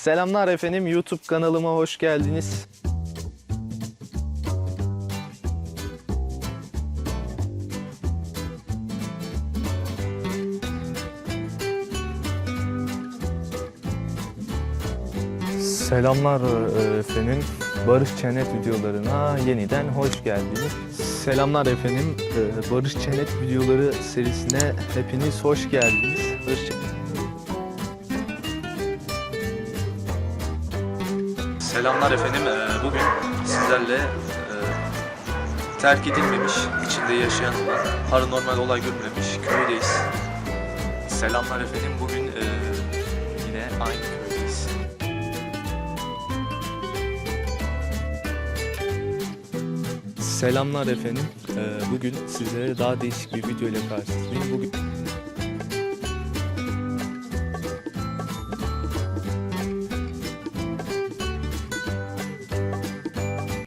Selamlar efendim YouTube kanalıma hoş geldiniz. Selamlar e, efendim. Barış Çenet videolarına yeniden hoş geldiniz. Selamlar efendim. E, Barış Çenet videoları serisine hepiniz hoş geldiniz. Barış Selamlar efendim. Ee, Bugün sizlerle e, terk edilmemiş, içinde yaşayan olan, paranormal olay görmemiş köydeyiz. Selamlar efendim. Bugün e, yine aynı köydeyiz. Selamlar efendim. Ee, Bugün sizlere daha değişik bir video ile karşınızdayım. Bugün